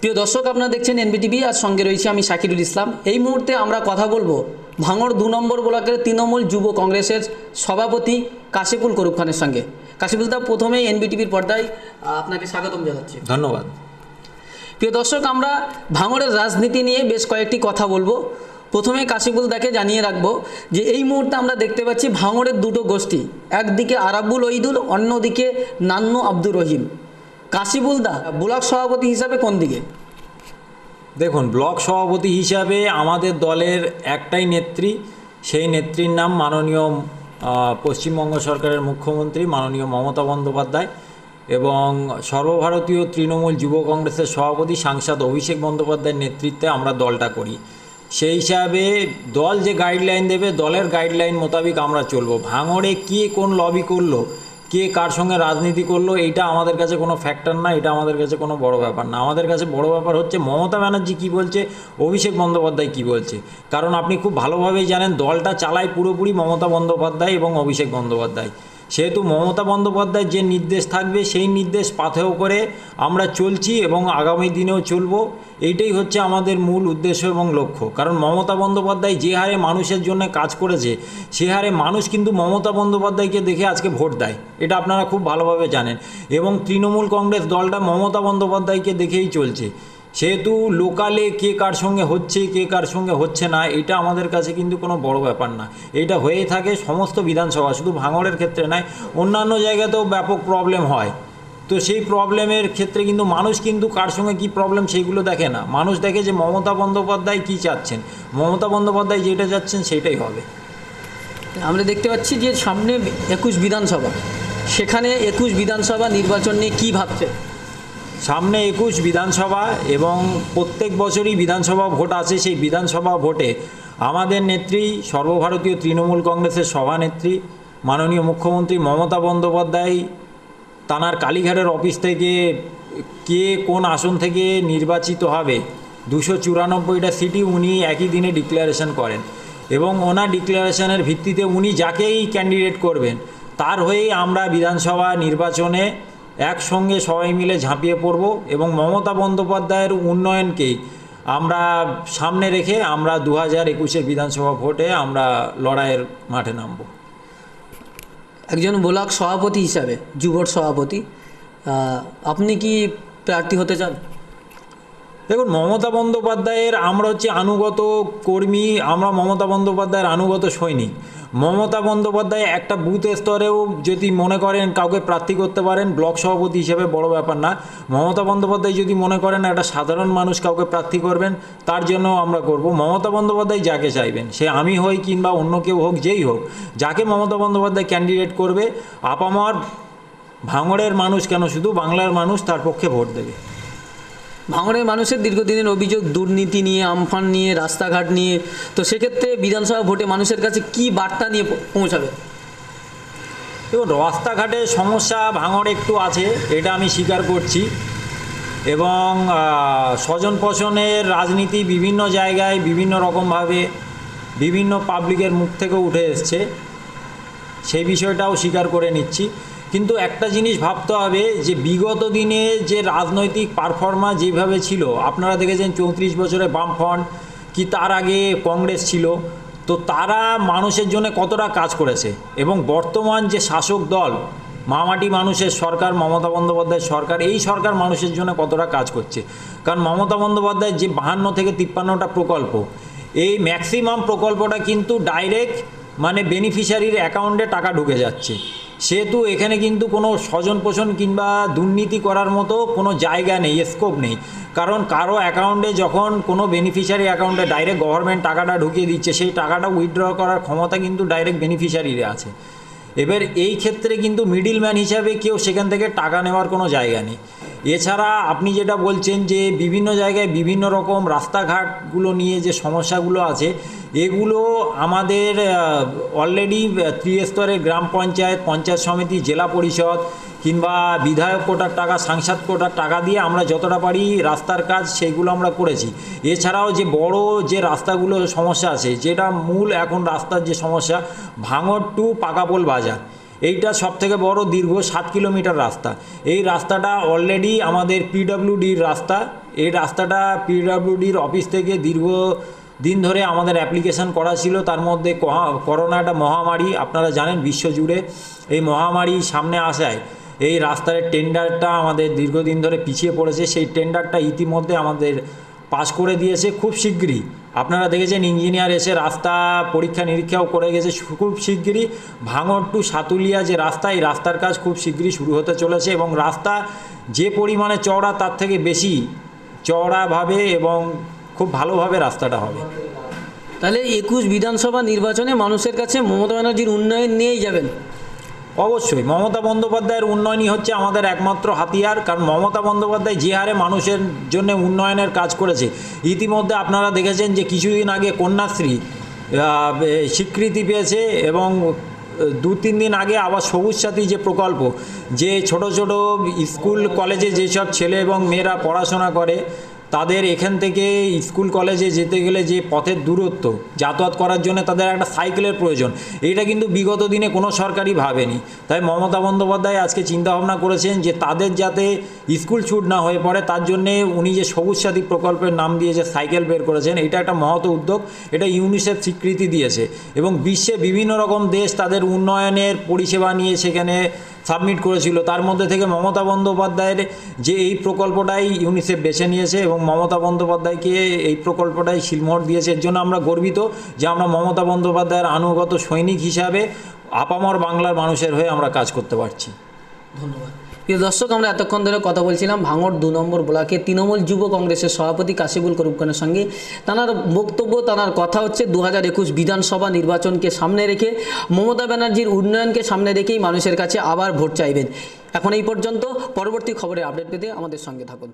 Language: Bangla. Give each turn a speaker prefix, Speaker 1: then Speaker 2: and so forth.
Speaker 1: প্রিয় দর্শক আপনারা দেখছেন এনবিটিভি আর সঙ্গে রয়েছে আমি শাকিরুল ইসলাম। এই মুহূর্তে আমরা কথা বলব ভাঙড় দু নম্বর ব্লকের তৃণমূল যুব কংগ্রেসের সভাপতি কাশিফুল করুপ খানের সঙ্গে। কাশিফুল দা প্রথমেই এনবিটিভির পর্দায় আপনাকে স্বাগতম জানাচ্ছি।
Speaker 2: ধন্যবাদ।
Speaker 1: প্রিয় দর্শক আমরা ভাঙড়ের রাজনীতি নিয়ে বেশ কয়েকটি কথা বলব। প্রথমে কাশিফুল দাকে জানিয়ে রাখব যে এই মুহূর্তে আমরা দেখতে পাচ্ছি ভাঙড়ের দুটো গোষ্ঠী একদিকে আরাবুল ওইদুল অন্যদিকে নান্নু আব্দুর রহিম। কাশিফুল দা ব্লক সভাপতি হিসাবে কোন দিকে?
Speaker 2: দেখুন, ব্লক সভাপতি হিসাবে আমাদের দলের একটাই নেত্রী, সেই নেত্রীর নাম মাননীয় পশ্চিমবঙ্গ সরকারের মুখ্যমন্ত্রী মাননীয় মমতা বন্দ্যোপাধ্যায় এবং সর্বভারতীয় তৃণমূল যুব কংগ্রেসের সভাপতি সাংসদ অভিষেক বন্দ্যোপাধ্যায়ের নেতৃত্বে আমরা দলটা করি। সেই হিসাবে দল যে গাইডলাইন দেবে, দলের গাইডলাইন মোতাবেক আমরা চলবো। ভাঙড়ে কে কোন লবি করল? কে কার সঙ্গে রাজনীতি করল, এইটা আমাদের কাছে কোনো ফ্যাক্টর না, এটা আমাদের কাছে কোনো বড় ব্যাপার না। আমাদের কাছে বড় ব্যাপার হচ্ছে, মমতা ব্যানার্জি কী বলছে, অভিষেক বন্দ্যোপাধ্যায় কী বলছে? কারণ আপনি খুব ভালোভাবেই জানেন, দলটা চালায় পুরোপুরি মমতা বন্দ্যোপাধ্যায় এবং অভিষেক বন্দ্যোপাধ্যায়। সেহেতু মমতা বন্দ্যোপাধ্যায়ের যে নির্দেশ থাকবে, সেই নির্দেশ পাথেয় করে আমরা চলছি এবং আগামী দিনেও চলব। এইটাই হচ্ছে আমাদের মূল উদ্দেশ্য এবং লক্ষ্য। কারণ মমতা বন্দ্যোপাধ্যায় যে হারে মানুষের জন্য কাজ করেছে, সে হারে মানুষ কিন্তু মমতা বন্দ্যোপাধ্যায়কে দেখে আজকে ভোট দেয়। এটা আপনারা খুব ভালোভাবে জানেন। এবং তৃণমূল কংগ্রেস দলটা মমতা বন্দ্যোপাধ্যায়কে দেখেই চলছে। সেহেতু লোকালে কে কার সঙ্গে হচ্ছে, কে কার সঙ্গে হচ্ছে না, এটা আমাদের কাছে কিন্তু কোনো বড় ব্যাপার না। এটা হয়েই থাকে সমস্ত বিধানসভা, শুধু ভাঙড়ের ক্ষেত্রে নয়, অন্যান্য জায়গাতেও ব্যাপক প্রবলেম হয়। তো সেই প্রবলেমের ক্ষেত্রে কিন্তু মানুষ কিন্তু কার সঙ্গে কী প্রবলেম সেইগুলো দেখে না। মানুষ দেখে যে মমতা বন্দ্যোপাধ্যায় কী চাচ্ছেন। মমতা বন্দ্যোপাধ্যায় যেটা চাচ্ছেন সেটাই হবে।
Speaker 1: আমরা দেখতে পাচ্ছি যে সামনে একুশ বিধানসভা। সেখানে একুশ বিধানসভা নির্বাচন নিয়ে কী ভাবছে?
Speaker 2: সামনে একুশ বিধানসভা এবং প্রত্যেক বছরই বিধানসভা ভোট আছে সেই বিধানসভা ভোটে আমাদের নেত্রী, সর্বভারতীয় তৃণমূল কংগ্রেসের সভানেত্রী, মাননীয় মুখ্যমন্ত্রী মমতা বন্দ্যোপাধ্যায় তানার কালীঘাটের অফিস থেকে কে কোন আসন থেকে নির্বাচিত হবে, দুশো চুরানব্বইটা সিটি উনি একই দিনে ডিক্লারেশন করেন এবং ওনার ডিক্লারেশনের ভিত্তিতে উনি যাকেই ক্যান্ডিডেট করবেন, তার হয়েই আমরা বিধানসভা নির্বাচনে একসঙ্গে সবাই মিলে ঝাঁপিয়ে পড়ব এবং মমতা বন্দ্যোপাধ্যায়ের উন্নয়নকেই আমরা সামনে রেখে আমরা দু হাজার একুশের বিধানসভা ভোটে আমরা লড়াইয়ের মাঠে নামবো।
Speaker 1: একজন ব্লক সভাপতি হিসাবে যুবর সভাপতি আপনি কি প্রার্থী হতে চান?
Speaker 2: দেখুন মমতা বন্দ্যোপাধ্যায়ের আমরা হচ্ছে আনুগত কর্মী আমরা মমতা বন্দ্যোপাধ্যায়ের আনুগত সৈনিক। মমতা বন্দ্যোপাধ্যায় একটা বুথ স্তরেও যদি মনে করেন কাউকে প্রার্থী করতে পারেন ব্লক সভাপতি হিসেবে বড় ব্যাপার না। মমতা বন্দ্যোপাধ্যায় যদি মনে করেন একটা সাধারণ মানুষ কাউকে প্রার্থী করবেন, তার জন্য আমরা করব। মমতা বন্দ্যোপাধ্যায় যাকে চাইবেন, সে আমি হই কিংবা অন্য কেউ হোক, যেই হোক, যাকে মমতা বন্দ্যোপাধ্যায় ক্যান্ডিডেট করবে, আপামর ভাঙড়ের মানুষ কেন শুধু বাংলার মানুষ তার পক্ষে ভোট দেবে?
Speaker 1: ভাঙড়ের মানুষের দীর্ঘদিনের অভিযোগ, দুর্নীতি নিয়ে, আমফান নিয়ে, রাস্তাঘাট নিয়ে, তো সেক্ষেত্রে বিধানসভা ভোটে মানুষের কাছে কি বার্তা নিয়ে পৌঁছাবে?
Speaker 2: দেখুন রাস্তাঘাটের সমস্যা ভাঙড় একটু আছে, এটা আমি স্বীকার করছি। এবং স্বজন পোষণের রাজনীতি বিভিন্ন জায়গায় বিভিন্ন রকমভাবে বিভিন্ন পাবলিকের মুখ থেকে উঠে এসছে। সেই বিষয়টাও স্বীকার করে নিচ্ছি। কিন্তু একটা জিনিস ভাবতে হবে যে বিগত দিনে যে রাজনৈতিক পারফরমা যেভাবে ছিল, আপনারা দেখেছেন চৌত্রিশ বছরে বামফ্রন্ট কি তার আগে কংগ্রেস ছিল, তো তারা মানুষের জন্য কতটা কাজ করেছে এবং বর্তমান যে শাসক দল, মামাটি মানুষের সরকার, মমতা বন্দ্যোপাধ্যায়ের সরকার, এই সরকার মানুষের জন্য কতটা কাজ করছে? কারণ মমতা বন্দ্যোপাধ্যায়ের যে বাহান্ন থেকে তিপ্পান্নটা প্রকল্প, এই ম্যাক্সিমাম প্রকল্পটা কিন্তু ডাইরেক্ট মানে বেনিফিশিয়ারির অ্যাকাউন্টে টাকা ঢুকে যাচ্ছে। সেহেতু এখানে কিন্তু কোনো স্বজন পোষণ কিংবা দুর্নীতি করার মতো কোনো জায়গা নেই স্কোপ নেই। কারণ কারও অ্যাকাউন্টে যখন কোনো বেনিফিশিয়ারি অ্যাকাউন্টে ডাইরেক্ট গভর্নমেন্ট টাকাটা ঢুকিয়ে দিচ্ছে, সেই টাকাটা উইথড্র করার ক্ষমতা কিন্তু ডাইরেক্ট বেনিফিশিয়ারির আছে। এবার এই ক্ষেত্রে কিন্তু মিডিল ম্যান হিসাবে কেউ সেখান থেকে টাকা নেওয়ার কোনো জায়গা নেই। এছাড়া আপনি যেটা বলছেন যে বিভিন্ন জায়গায় বিভিন্ন রকম রাস্তাঘাটগুলো নিয়ে যে সমস্যাগুলো আছে, এগুলো আমাদের অলরেডি ত্রিস্তরের গ্রাম পঞ্চায়েত পঞ্চায়েত সমিতি, জেলা পরিষদ কিংবা বিধায়ক কোটার টাকা, সাংসদ কোটার টাকা দিয়ে আমরা যতটা পারি রাস্তার কাজ সেইগুলো আমরা করেছি। এছাড়াও যে বড় যে রাস্তাগুলো সমস্যা আছে, যেটা মূল এখন রাস্তার যে সমস্যা, ভাঙড় টু পাকাপোল বাজার। এইটা সব থেকে বড় দীর্ঘ সাত কিলোমিটার রাস্তা। এই রাস্তাটা অলরেডি আমাদের পিডব্লিউডির রাস্তা। এই রাস্তাটা পিডব্লিউডির অফিস থেকে দীর্ঘ দিন ধরে আমাদের অ্যাপ্লিকেশন করা ছিল। তার মধ্যে করোনা একটা মহামারী, আপনারা জানেন বিশ্বজুড়ে এই মহামারী সামনে আসায় এই রাস্তার টেন্ডারটা আমাদের দীর্ঘদিন ধরে পিছিয়ে পড়েছে। সেই টেন্ডারটা ইতিমধ্যে আমাদের পাস করে দিয়েছে খুব শিগগিরই। আপনারা দেখেছেন ইঞ্জিনিয়ার এসে রাস্তা পরীক্ষা নিরীক্ষাও করে গেছে। খুব শিগগিরই ভাঙর টু সাতুলিয়া যে রাস্তা, এই রাস্তার কাজ খুব শিগগিরই শুরু হতে চলেছে এবং রাস্তা যে পরিমাণে চওড়া তার থেকে বেশি চওড়াভাবে এবং খুব ভালোভাবে রাস্তাটা হবে।
Speaker 1: তাহলে একুশ বিধানসভা নির্বাচনে মানুষের কাছে মমতা ব্যানার্জির উন্নয়ন নিয়েই যাবেন।
Speaker 2: অবশ্যই। মমতা বন্দ্যোপাধ্যায়ের উন্নয়নই হচ্ছে আমাদের একমাত্র হাতিয়ার, কারণ মমতা বন্দ্যোপাধ্যায় যে হারে মানুষের জন্য উন্নয়নের কাজ করেছে। ইতিমধ্যে আপনারা দেখেছেন যে কিছুদিন আগে কন্যাশ্রী স্বীকৃতি পেয়েছে এবং দু তিন দিন আগে আবার সবুজ সাথী যে প্রকল্প, যে ছোট ছোট স্কুল, কলেজে যেসব ছেলে এবং মেয়েরা পড়াশোনা করে তাদের এখান থেকে স্কুল কলেজে যেতে গেলে যে পথের দূরত্ব, যাতায়াত করার জন্য তাদের একটা সাইকেলের প্রয়োজন এইটা কিন্তু বিগত দিনে কোনো সরকারই ভাবেনি। তাই মমতা বন্দ্যোপাধ্যায় আজকে চিন্তাভাবনা করেছেন যে তাদের যাতে স্কুল ছুট না হয়ে পড়ে, তার জন্যে উনি যে সবুজ সাথী প্রকল্পের নাম দিয়ে যে সাইকেল বের করেছেন, এটা একটা মহৎ উদ্যোগ, এটা ইউনিসেফ স্বীকৃতি দিয়েছে এবং বিশ্বে বিভিন্ন রকম দেশ তাদের উন্নয়নের পরিষেবা নিয়ে সেখানে সাবমিট করেছিল। তার মধ্যে থেকে মমতা বন্দ্যোপাধ্যায়ের যে এই প্রকল্পটাই ইউনিসেফ বেছে নিয়েছে এবং মমতা বন্দ্যোপাধ্যায়কে এই প্রকল্পটাই শিলমোহর দিয়েছে। এর জন্য আমরা গর্বিত যে আমরা মমতা বন্দ্যোপাধ্যায়ের আনুগত সৈনিক হিসাবে আপামর বাংলার মানুষের হয়ে আমরা কাজ করতে পারছি।
Speaker 1: ধন্যবাদ। প্রিয় দর্শক, আমরা এতক্ষণ ধরে কথা বলছিলাম ভাঙড় দু নম্বর ব্লকে তৃণমূল যুব কংগ্রেসের সভাপতি কাশিবুল করুপ খানের সঙ্গে। তাঁর বক্তব্য, তাঁর কথা হচ্ছে দু হাজার একুশ বিধানসভা নির্বাচনকে সামনে রেখে, মমতা ব্যানার্জির উন্নয়নকে সামনে রেখেই মানুষের কাছে আবার ভোট চাইবেন। এখন এই পর্যন্ত, পরবর্তী খবরে আপডেট পেতে আমাদের সঙ্গে থাকুন।